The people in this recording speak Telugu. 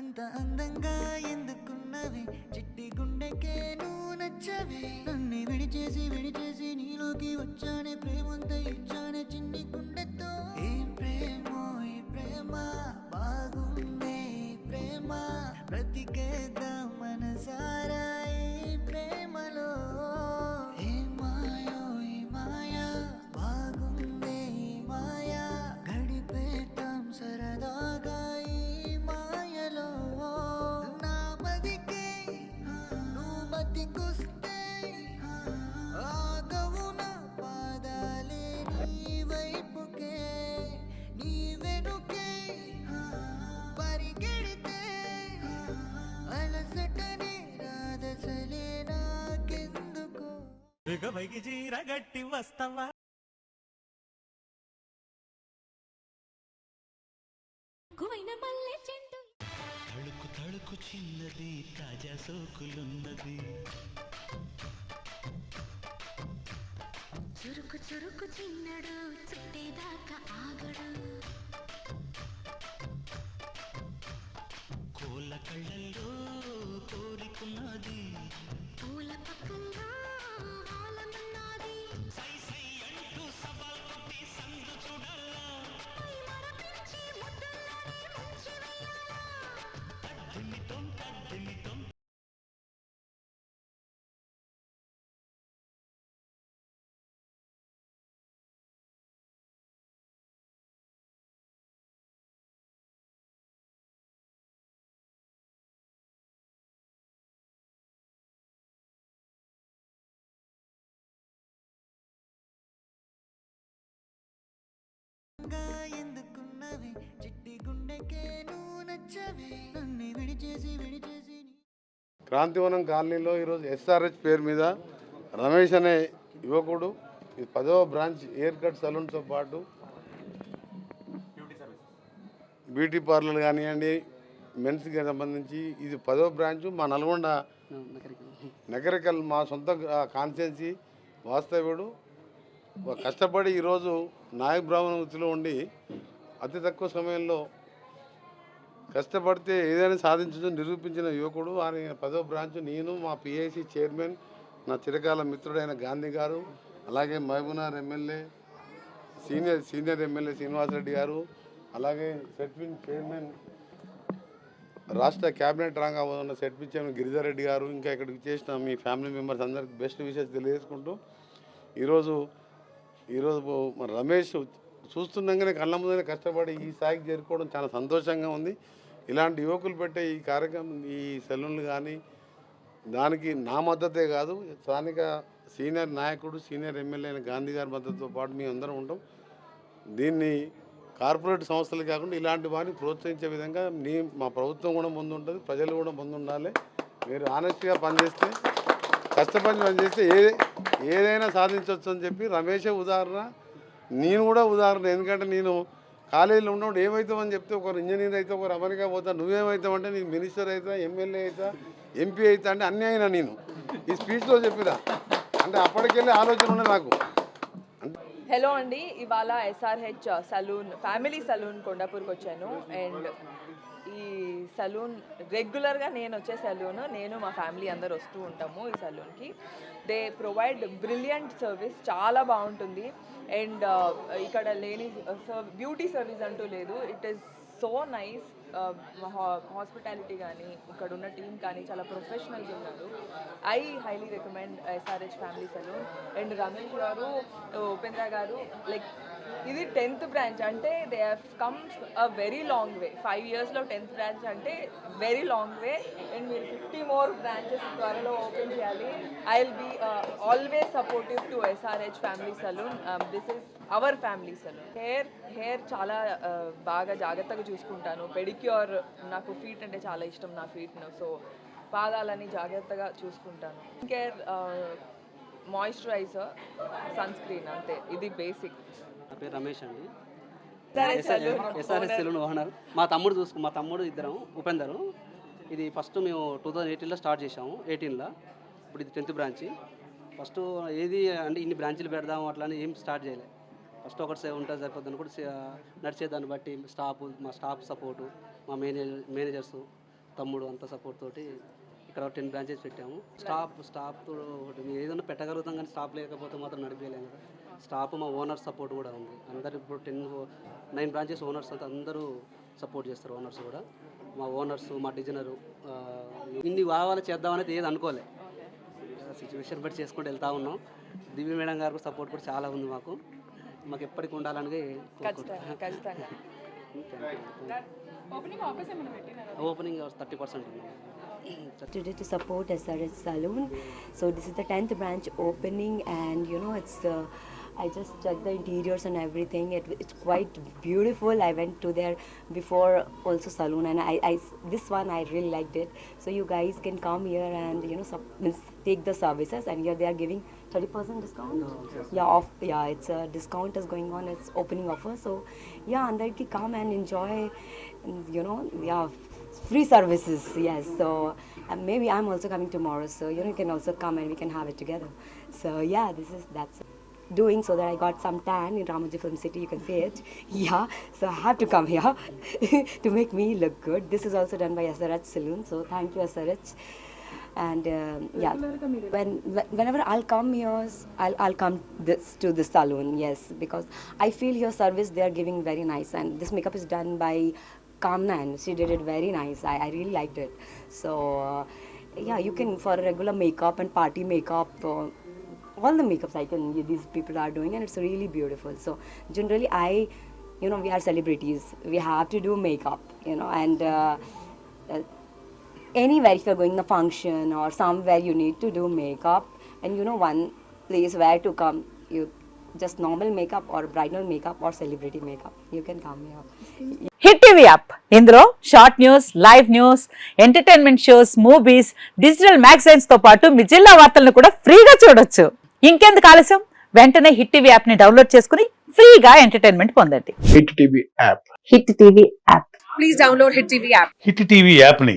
అంత అందంగా ఎందుకున్నవి? చిట్టి గుండెకే నువ్వు నచ్చవి. నన్ను విడిచేసి విడిచేసి నీలోకి వచ్చానే ప్రేమంతా ఇచ్చానే చిన్ని దిగవైకి జీరగట్టి వస్తవా? ఎక్కువైన మల్లె తళుకు తళుకు చిన్నది తాజా సోకులున్నది. చురుకు చురుకు చిన్నడు చుట్టేదాకా ఆగడు. కోళ్ళ కళ్ళల్లో కోరికున్నది. గా ఎందుకున్నవి? చిట్టి గుండెకే నువ్వు నచ్చవి. నన్ను విడిచేసి విడిచేసి క్రాంతివనం కాలనీలో ఈరోజు ఎస్ఆర్హెచ్ పేరు మీద రమేష్ అనే యువకుడు ఈ పదవ బ్రాంచ్ హెయిర్ కట్ సలూన్తో పాటు బ్యూటీ పార్లర్ కానివ్వండి మెన్స్కి సంబంధించి ఇది పదవ బ్రాంచ్ మా నల్గొండ నగరికల్ మా సొంత కాన్స్టెన్సీ వాస్తవ్యుడు. కష్టపడి ఈరోజు నాయక బ్రాహ్మణ వృత్తిలో ఉండి అతి తక్కువ సమయంలో కష్టపడితే ఏదైనా సాధించడం నిరూపించిన యువకుడు ఆయన పదో బ్రాంచ్ నేను మా పిఐసి చైర్మన్ నా చిరకాల మిత్రుడైన గాంధీ గారు అలాగే మహబూనార్ MLA senior senior MLA Srinivasareddy గారు అలాగే సెట్విన్ చైర్మన్ రాష్ట్ర క్యాబినెట్ రంగా ఉన్న సెట్విన్ చైర్మన్ గిరిజారెడ్డి రెడ్డి గారు ఇంకా ఇక్కడికి చేసిన మీ ఫ్యామిలీ మెంబర్స్ అందరికి బెస్ట్ విషెస్ తెలియజేసుకుంటూ ఈరోజు ఈరోజు మన రమేష్ చూస్తుండగానే కళ్ళ ముందే కష్టపడి ఈ స్థాయికి చేరుకోవడం చాలా సంతోషంగా ఉంది. ఇలాంటి యువకులు పెట్టే ఈ కార్యక్రమం ఈ సెలూన్లు కానీ దానికి నా మద్దతే కాదు. స్థానిక సీనియర్ నాయకుడు సీనియర్ ఎమ్మెల్యే అయిన గాంధీ గారి మద్దతుతో పాటు మేము అందరం ఉంటాం. దీన్ని కార్పొరేట్ సంస్థలు కాకుండా ఇలాంటి వారిని ప్రోత్సహించే విధంగా నీ మా ప్రభుత్వం కూడా ముందు ఉంటుంది ప్రజలు కూడా ముందు ఉండాలి మీరు ఆనెస్ట్గా పనిచేస్తే కష్టపడి పనిచేస్తే ఏది ఏదైనా సాధించవచ్చు అని చెప్పి రమేషే ఉదాహరణ నేను కూడా ఉదాహరణ. ఎందుకంటే నేను కాలేజీలో ఉన్నప్పుడు ఏమవుతామని చెప్తే ఒకరు ఇంజనీర్ అయితే ఒకరు అమెరికా పోతా నువ్వేమవుతావు అంటే మినిస్టర్ అవుతా ఎమ్మెల్యే అవుతా ఎంపీ అవుతా అంటే అన్నీ అయినా నేను. ఈ స్పీచ్లో చెప్పిన. అంటే అప్పటికెళ్ళి ఆలోచన ఉండదు నాకు. హలో అండి ఇవాళ ఎస్ఆర్హెచ్ సలూన్ ఫ్యామిలీ సలూన్ కొండాపూర్కి వచ్చాను అండ్ సలూన్ రెగ్యులర్గా నేను వచ్చే సలూన్ నేను మా ఫ్యామిలీ అందరు వస్తూ ఉంటాము ఈ సలూన్కి దే ప్రొవైడ్ బ్రిలియంట్ సర్వీస్ చాలా బాగుంటుంది. అండ్ uh, ఇక్కడ లేని uh, బ్యూటీ సర్వీస్ అంటూ లేదు. It is so nice hospitality కానీ ఇక్కడ ఉన్న టీం కానీ చాలా ప్రొఫెషనల్గా ఉన్నారు. I highly recommend SRH family salon and Ramesh గారు ఉపేంద్ర గారు లైక్ ఇది టెన్త్ బ్రాంచ్ అంటే they have come a very long way five ఇయర్స్లో టెన్త్ బ్రాంచ్ అంటే వెరీ లాంగ్ వే అండ్ మీరు ఫిఫ్టీ మోర్ బ్రాంచెస్ త్వరలో ఓపెన్ చేయాలి. I will be always supportive to SRH family salon this is our family salon hair hair చాలా బాగా జాగ్రత్తగా చూసుకుంటాను. పెడిక్యూర్ నాకు ఫీట్ అంటే చాలా ఇష్టం నా ఫీట్ను సో పాదాలని జాగ్రత్తగా చూసుకుంటాను. కేర్ మాయిశ్చరైజర్ సన్ స్క్రీన్ అంతే. ఇది బేసిక్ నా పేరు రమేష్ అండి. ఎస్ఆర్ఎస్ సెలూన్ ఓనర్ మా తమ్ముడు చూసుకు మా తమ్ముడు ఇద్దరం ఉపేందరు. ఇది ఫస్ట్ మేము టూ థౌజండ్ ఎయిటీన్లో స్టార్ట్ చేసాము ఎయిటీన్లో ఇప్పుడు ఇది టెన్త్ బ్రాంచ్ ఫస్ట్ ఏది అంటే ఇన్ని బ్రాంచీలు పెడదాం అట్లా అని ఏం స్టార్ట్ చేయలే. ఫస్ట్ ఒకటి సేవ ఉంటే సరిపోతుంది కూడా నడిచే దాన్ని బట్టి స్టాఫ్ మా స్టాఫ్ సపోర్టు మా మేనేజర్ మేనేజర్స్ తమ్ముడు అంత సపోర్ట్ తోటి ఇక్కడ టెన్ బ్రాంచెస్ పెట్టాము. స్టాఫ్ స్టాఫ్ ఏదైనా పెట్టగలుగుతాం కానీ స్టాఫ్ లేకపోతే మాత్రం నడిపేయలేము. కదా స్టాఫ్ మా ఓనర్ సపోర్ట్ కూడా ఉంది. అందరు ఇప్పుడు టెన్ నైన్ బ్రాంచెస్ ఓనర్స్ అంతా అందరూ సపోర్ట్ చేస్తారు ఓనర్స్ కూడా. మా ఓనర్స్ మా డిజైనరు ఇన్ని కావాలి చేద్దామనేది ఏది అనుకోలే. సిచ్యువేషన్ బట్టి చేసుకుంటూ వెళ్తా ఉన్నాం. దివ్య మేడం గారు సపోర్ట్ కూడా చాలా ఉంది మాకు. మాకు ఎప్పటికి ఉండాలని ఖచ్చితంగా ఖచ్చితంగా ఓపెనింగ్ థర్టీ పర్సెంట్ ఉంది today to support SRH Saloon. So this is the 10th branch opening and you know it's uh, I just checked the interiors and everything. It, it's quite beautiful. I went to there before also saloon and I, I this one I really liked it. So you guys can come here and you know sub, means take the services and here they are giving 30% discount yeah off yeah it's a discount is going on it's opening offer so yeah andarki come and enjoy you know yeah free services yes so maybe i'm also coming tomorrow so you know you can also come and we can have it together so yeah this is that's doing so that I got some tan in Ramoji Film City. You can see it. Yeah, so I have to come here to make me look good. This is also done by Asaraj Saloon. So thank you, Asaraj. And um, yeah, when whenever I'll come here, I'll I'll come this to the salon. Yes, because I feel your service they are giving very nice, and this makeup is done by Kamna, and she did it very nice. I, I really liked it. So uh, yeah, you can for regular makeup and party makeup. Uh, all the makeups I can these people are doing and it's really beautiful. So generally I you know we are celebrities. We have to do makeup, you know, and uh, uh, anywhere if you're going to function or somewhere you need to do makeup and you know one place where to come you just normal makeup or bridal makeup or celebrity makeup you can come here hit TV app ఇందులో short news live news entertainment shows movies digital మ్యాగజైన్స్తో పాటు మీ జిల్లా వార్తలను కూడా ఫ్రీగా చూడొచ్చు ఇంకెందుకు ఆలస్యం వెంటనే హిట్ టీవీ యాప్ని డౌన్లోడ్ చేసుకుని ఫ్రీగా ఎంటర్టైన్మెంట్ పొందండి hit TV app hit TV app hit TV యాప్ని